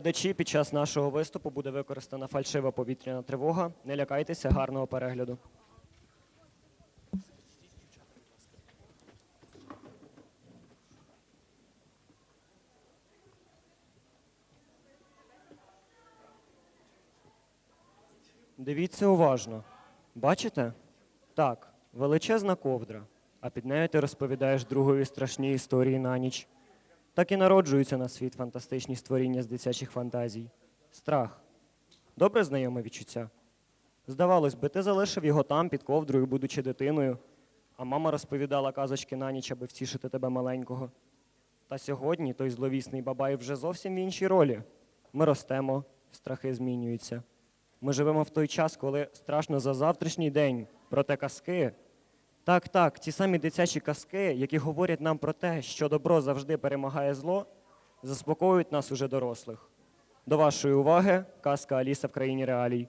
Глядачі, під час нашого виступу буде використана фальшива повітряна тривога. Не лякайтеся, гарного перегляду. Дивіться уважно. Бачите? Так, величезна ковдра, а під нею ти розповідаєш другові страшні історії на ніч. Так і народжуються на світ фантастичні створіння з дитячих фантазій. Страх. Добре знайоме відчуття. Здавалось би, ти залишив його там під ковдрою, будучи дитиною, а мама розповідала казочки на ніч, аби втішити тебе маленького. Та сьогодні той зловісний бабай вже зовсім в іншій ролі. Ми ростемо, страхи змінюються. Ми живемо в той час, коли страшно за завтрашній день, проте казки. Так, так, ті самі дитячі казки, які говорять нам про те, що добро завжди перемагає зло, заспокоюють нас уже дорослих. До вашої уваги казка Аліса в країні реалій.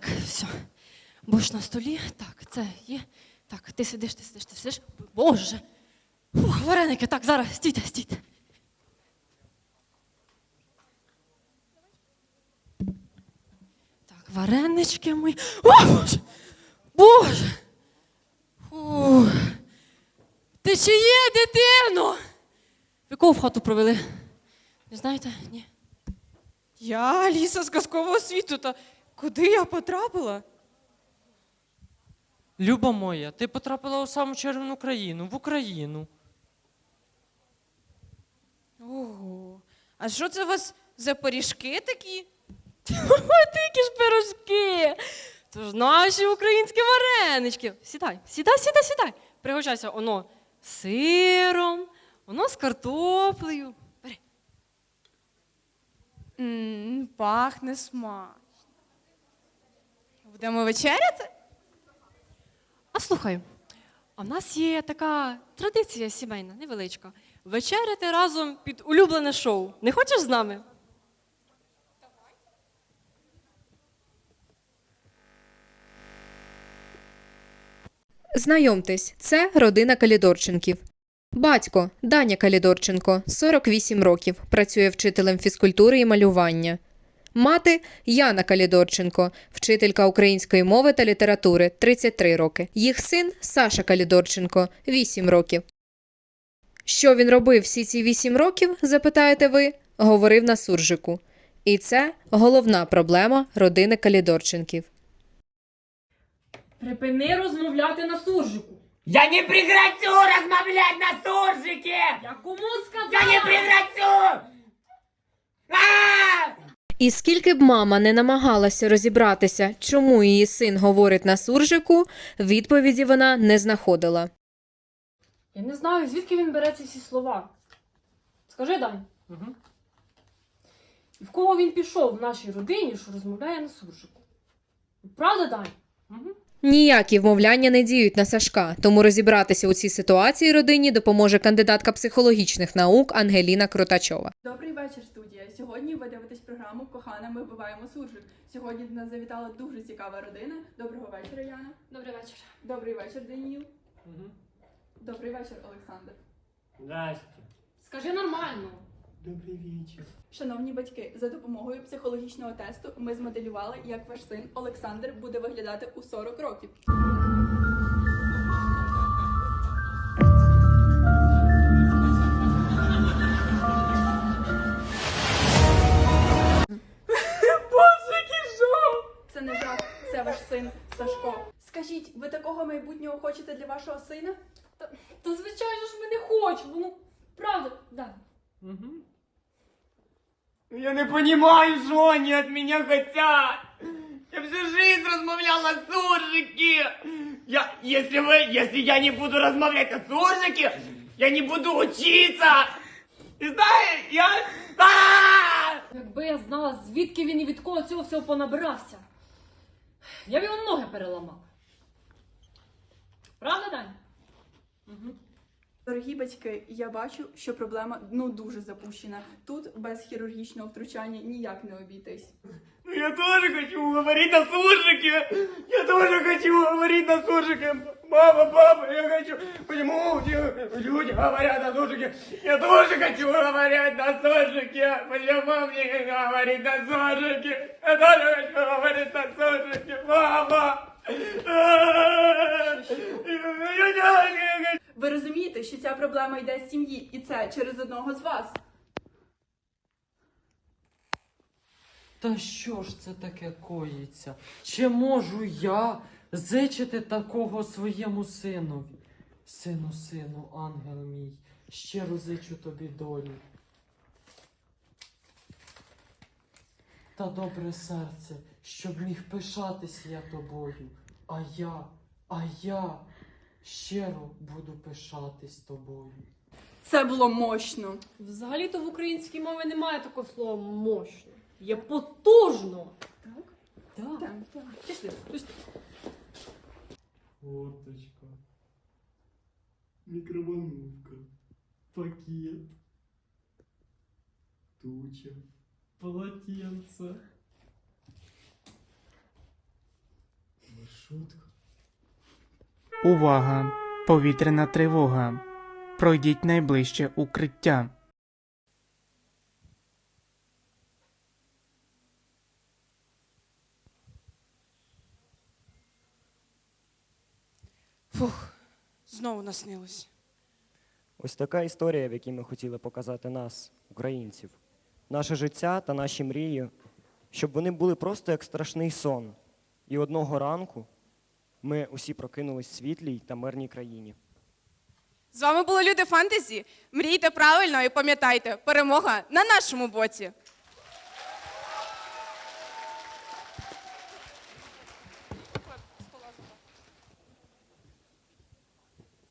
Так, все. Бош на столі. Так, це є. Так, ти сидиш, ти сидиш, ти сидиш. Боже. Фух, вареники, так, зараз, стійте, стійте. Так, варенички мої. О, Боже! Боже! Ти чи є, дитино? Ви кого в хату провели? Не знаєте? Ні. Я Аліса з казкового світу. Та куди я потрапила? Люба моя, ти потрапила у саму червону країну, в Україну. Ого. А що це у вас за пиріжки такі? Такі ж пирожки. То ж наші українські варенички. Сідай, сідай, сідай, сідай. Пригощайся, воно з сиром, воно з картоплею. Бери. Мм, пахне смачно. Будемо вечеряти? А слухай, а в нас є така традиція сімейна, невеличка. Вечеряти разом під улюблене шоу. Не хочеш з нами? Знайомтесь, це родина Калідорченків. Батько Даня Калідорченко, 48 років, працює вчителем фізкультури і малювання. Мати Яна Калідорченко, вчителька української мови та літератури, 33 роки. Їх син Саша Калідорченко, 8 років. Що він робив всі ці 8 років, запитаєте ви, говорив на суржику. І це головна проблема родини Калідорченків. Припини розмовляти на суржику. Я не прекратю размовлять на суржике! Я кому Я не прекратю! А! І скільки б мама не намагалася розібратися, чому її син говорить на суржику, відповіді вона не знаходила. Я не знаю, звідки він бере ці всі слова. Скажи, Дань. Угу. І в кого він пішов в нашій родині, що розмовляє на суржику? Правда, Дань? Угу. Ніякі вмовляння не діють на Сашка, тому розібратися у цій ситуації родині допоможе кандидатка психологічних наук Ангеліна Крутачова. Добрий вечір. Сьогодні ви дивитесь програму Кохана, ми вбиваємо суржик. Сьогодні до нас завітала дуже цікава родина. Доброго вечора, Яна. Добрий вечір. Добрий вечір, Даніл. Угу. Добрий вечір, Олександр. Здрасте. Скажи нормально. Добрий вечір. Шановні батьки, за допомогою психологічного тесту ми змоделювали, як ваш син Олександр буде виглядати у 40 років. Ви такого майбутнього хочете для вашого сина? Та звичайно ж ми не хочемо. Ну, правда, да. Я не понимаю, что они от меня хотят. Я всю жизнь размовлял на суржике. Я, если вы, если я не буду размовлять на суржике, я не буду учиться. И знаешь, я... А! Якби я знала, звідки він і від кого цього всього понабирався. Я б його ноги переламала. Правда, Дань? Дорогі батьки, я бачу, що проблема ну дуже запущена. Тут без хірургічного втручання ніяк не обійтись. Ну, Я тоже хочу говорить на суржике. Я тоже хочу говорить на суржике. Мама, папа, я хочу. Почему люди говорят на суржике? Я тоже хочу говорить на суржике. Почему мне не говорить на суржике? Я тоже хочу говорить на суржике. Мама. Ви розумієте, що ця проблема йде з сім'ї, і це через одного з вас. Та що ж це таке коїться? Чи можу я зичити такого своєму синові? Сину, сину, ангел мій, щиро зичу тобі долі. Та добре серце, щоб міг пишатись я тобою. А я, а я щиро буду пишатись тобою. Це було мощно. Взагалі-то в українській мові немає такого слова мощно. Є потужно. Так? Так. Так, так. Пішли, пішли. Форточка. Микроволновка. Пакет. Туча. Полотенце. Увага! Повітряна тривога. Пройдіть найближче укриття. Фух, знову наснилось. Ось така історія, в якій ми хотіли показати нас, українців, наше життя та наші мрії, щоб вони були просто як страшний сон. І одного ранку ми усі прокинулись в світлій та мирній країні. З вами були люди фантазі. Мрійте правильно і пам'ятайте, перемога на нашому боці.